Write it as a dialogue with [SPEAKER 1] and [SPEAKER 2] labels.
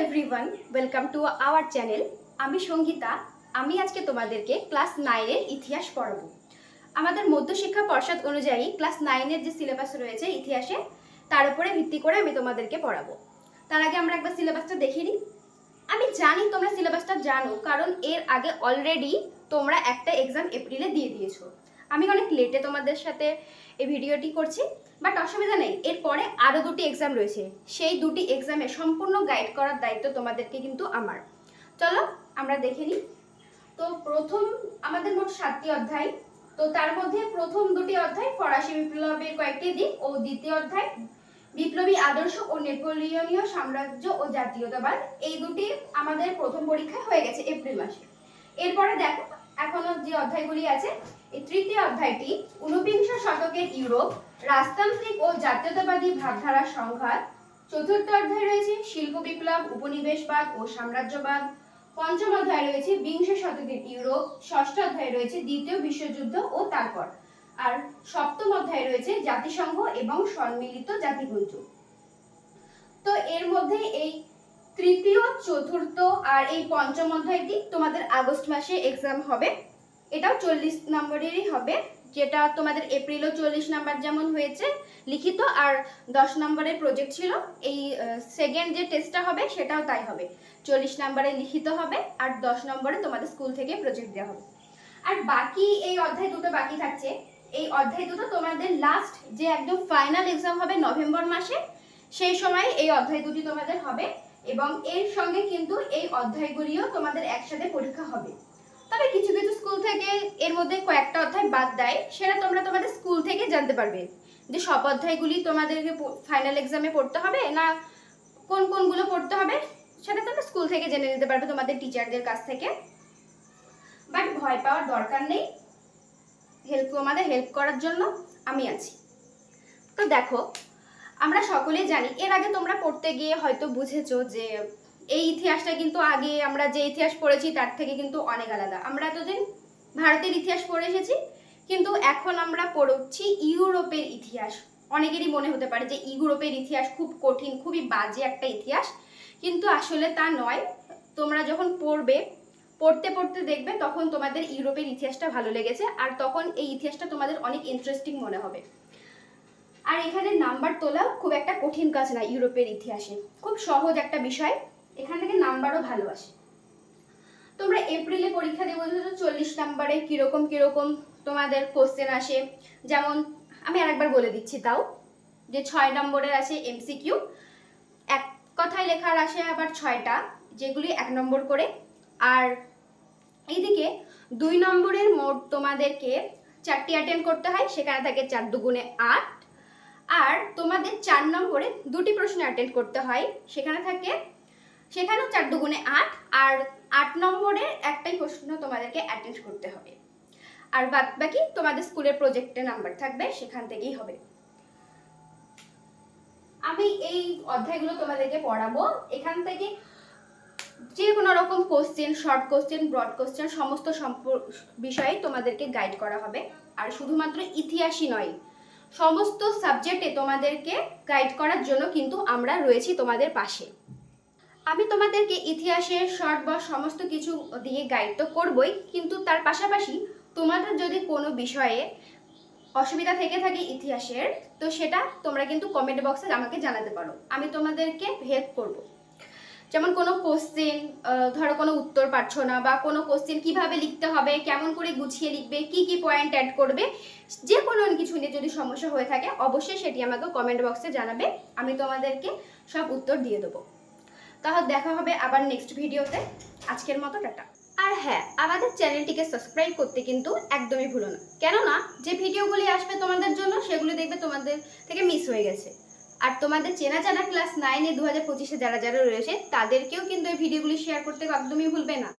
[SPEAKER 1] Everyone welcome to our channel আমি সঙ্গীতা, আমি আজকে তোমাদেরকে ক্লাস নাইনের ইতিহাস পড়াবো। আমাদের মধ্যশিক্ষা পর্ষদ অনুযায়ী ক্লাস নাইনের যে সিলেবাস রয়েছে ইতিহাসে, তার উপরে ভিত্তি করে আমি তোমাদেরকে পড়াবো। তার আগে আমরা একবার সিলেবাসটা দেখে নিই। আমি জানি তোমরা সিলেবাসটা জানো, কারণ এর আগে অলরেডি তোমরা একটা এক্সাম এপ্রিলে দিয়ে দিয়েছ। আমি অনেক লেটে তোমাদের সাথে এই ভিডিওটি করছি বাট অসুবিধা নেই। এরপরে আরও দুটি এক্সাম রয়েছে। সেই দুটি এক্সামে সম্পূর্ণ গাইড করার দায়িত্ব তোমাদেরকে কিন্তু আমার। চলো, আমরা দেখে নিই। তো প্রথম, আমাদের মোট সাতটি অধ্যায়। তো তার মধ্যে প্রথম দুটি অধ্যায় ফরাসি বিপ্লবের কয়েকটি দিক ও দ্বিতীয় অধ্যায় বিপ্লবী আদর্শ ও নেপোলিয়নীয় সাম্রাজ্য ও জাতীয়তাবাদ। এই দুটি আমাদের প্রথম পরীক্ষায় হয়ে গেছে এপ্রিল মাসে। এরপরে দেখো এখনও যে অধ্যায়গুলি আছে, এই তৃতীয় অধ্যায়টি ঊনবিংশ শতকের ইউরোপ, রাজতান্ত্রিক ও জাতীয়তাবাদী সংঘাত, চতুর্থ অধ্যায় রয়েছে শিল্প বিপ্লব, উপনিবেশবাদ ও সাম্রাজ্যবাদ, পঞ্চম অধ্যায় রয়েছে বিংশ শতকের ইউরোপ, ষষ্ঠ অধ্যায় রয়েছে দ্বিতীয় বিশ্বযুদ্ধ ও তারপর, আর সপ্তম অধ্যায় রয়েছে জাতিসংঘ এবং সম্মিলিত জাতিপুঞ্জ তো এর মধ্যে এই তৃতীয়, চতুর্থ আর এই পঞ্চম অধ্যায়টি তোমাদের আগস্ট মাসে এক্সাম হবে। এটাও চল্লিশ নম্বরেরই হবে, যেটা তোমাদের এপ্রিলও চল্লিশ নাম্বার যেমন হয়েছে, লিখিত আর দশ নম্বরের প্রজেক্ট ছিল। এই সেকেন্ড যে টেস্টটা হবে সেটাও তাই হবে। চল্লিশ নম্বরে লিখিত হবে আর দশ নম্বরে তোমাদের স্কুল থেকে প্রজেক্ট দেওয়া হবে। আর বাকি এই অধ্যায় দুটো বাকি থাকছে। এই অধ্যায় দুটো তোমাদের লাস্ট যে একদম ফাইনাল এক্সাম হবে নভেম্বর মাসে, সেই সময় এই অধ্যায় দুটি তোমাদের হবে। এবং এর সঙ্গে কিন্তু এই অধ্যায়গুলিও তোমাদের একসাথে পরীক্ষা হবে। তবে কিছু কিছু স্কুল থেকে এর মধ্যে কয়েকটা অধ্যায় বাদ দেয়, সেটা তোমরা তোমাদের স্কুল থেকে জানতে পারবে। যে সব অধ্যায়গুলি তোমাদেরকে ফাইনাল এক্সামে পড়তে হবে না কোন কোনগুলো পড়তে হবে, সেটা তোমরা স্কুল থেকে জেনে নিতে পারবে তোমাদের টিচারদের কাছ থেকে। বাট ভয় পাওয়ার দরকার নেই। হেল্প তোমাদের হেল্প করার জন্য আমি আছি। তো দেখো আমরা সকলেই জানি। এর আগে তোমরা পড়তে গিয়ে হয়তো বুঝেছ যে এই ইতিহাসটা কিন্তু আগে আমরা যে ইতিহাস পড়েছি তার থেকে কিন্তু অনেক আলাদা। আমরা এতদিন ভারতের ইতিহাস পড়ে এসেছি, কিন্তু এখন আমরা পড়ছি ইউরোপের ইতিহাস। অনেকেরই মনে হতে পারে যে ইউরোপের ইতিহাস খুব কঠিন, খুবই বাজে একটা ইতিহাস। কিন্তু আসলে তা নয়। তোমরা যখন পড়বে, পড়তে পড়তে দেখবে তখন তোমাদের ইউরোপের ইতিহাসটা ভালো লেগেছে, আর তখন এই ইতিহাসটা তোমাদের অনেক ইন্টারেস্টিং মনে হবে। আর এখানে নাম্বার তোলা খুব একটা কঠিন কাজ না ইউরোপের ইতিহাসে। খুব সহজ একটা বিষয়। এখান থেকে নাম্বারও ভালো আসে। তোমরা এপ্রিলে পরীক্ষা দেবো ধরো চল্লিশ নাম্বারে কীরকম, কীরকম তোমাদের কোশ্চেন আসে। যেমন, আমি আরেকবার বলে দিচ্ছি তাও, যে ছয় নম্বরের আছে এমসিকিউ এক কথায় লেখার আসে আবার ছয়টা, যেগুলি এক নম্বর করে। আর এইদিকে দুই নম্বরের মোট তোমাদেরকে চারটি অ্যাটেন্ড করতে হয়, সেখানে থাকে চার দুগুণে আট। আর তোমাদের চার নম্বরে দুটি প্রশ্ন অ্যাটেন্ড করতে হয়। সেখানে থাকে, সেখানেও চার দুগুণে আট, আর আট নম্বরে একটাই প্রশ্ন তোমাদেরকে অ্যাটেন্ড করতে হবে। আর বাদ বাকি তোমাদের স্কুলের প্রজেক্টে নাম্বার থাকবে, সেখান থেকেই হবে। আমি এই অধ্যায়গুলো তোমাদেরকে পড়াবো। এখান থেকে যে কোনো রকম question short question broad question সমস্ত সম্প- বিষয়ে তোমাদেরকে গাইড করা হবে। আর শুধুমাত্র ইতিহাসই নয় সমস্ত সাবজেক্টে তোমাদেরকে গাইড করার জন্য কিন্তু আমরা রয়েছি তোমাদের পাশে। আমি তোমাদেরকে ইতিহাসের শর্ট বা সমস্ত কিছু দিয়ে গাইড তো করবই, কিন্তু তার পাশাপাশি তোমাদের যদি কোনো বিষয়ে অসুবিধা থেকে থাকে ইতিহাসের, তো সেটা তোমরা কিন্তু কমেন্ট বক্সে আমাকে জানাতে পারো। আমি তোমাদেরকে হেল্প করব। যেমন কোনো কোশ্চেন ধরো কোনো উত্তর পাচ্ছ না বা কোনো কোশ্চেন কীভাবে লিখতে হবে, কেমন করে গুছিয়ে লিখবে, কি কি পয়েন্ট অ্যাড করবে যে কোনো কিছু নিয়ে যদি সমস্যা হয়ে থাকে, অবশ্যই সেটি আমাকে কমেন্ট বক্সে জানাবে, আমি তোমাদেরকে সব উত্তর দিয়ে দেবো। তাহলে দেখা হবে আবার নেক্সট ভিডিওতে আজকের মতো টাটা। আর হ্যাঁ আমাদের চ্যানেলটিকে সাবস্ক্রাইব করতে কিন্তু একদমই ভুলো না। কেননা, যে ভিডিওগুলি আসবে তোমাদের জন্য, সেগুলি দেখবে তোমাদের থেকে মিস হয়ে গেছে। আর তোমাদের চেনা জানা ক্লাস নাইনে দু হাজার পঁচিশে যারা যারা রয়েছে, তাদেরকেও কিন্তু এই ভিডিওগুলি শেয়ার করতে একদমই ভুলবে না।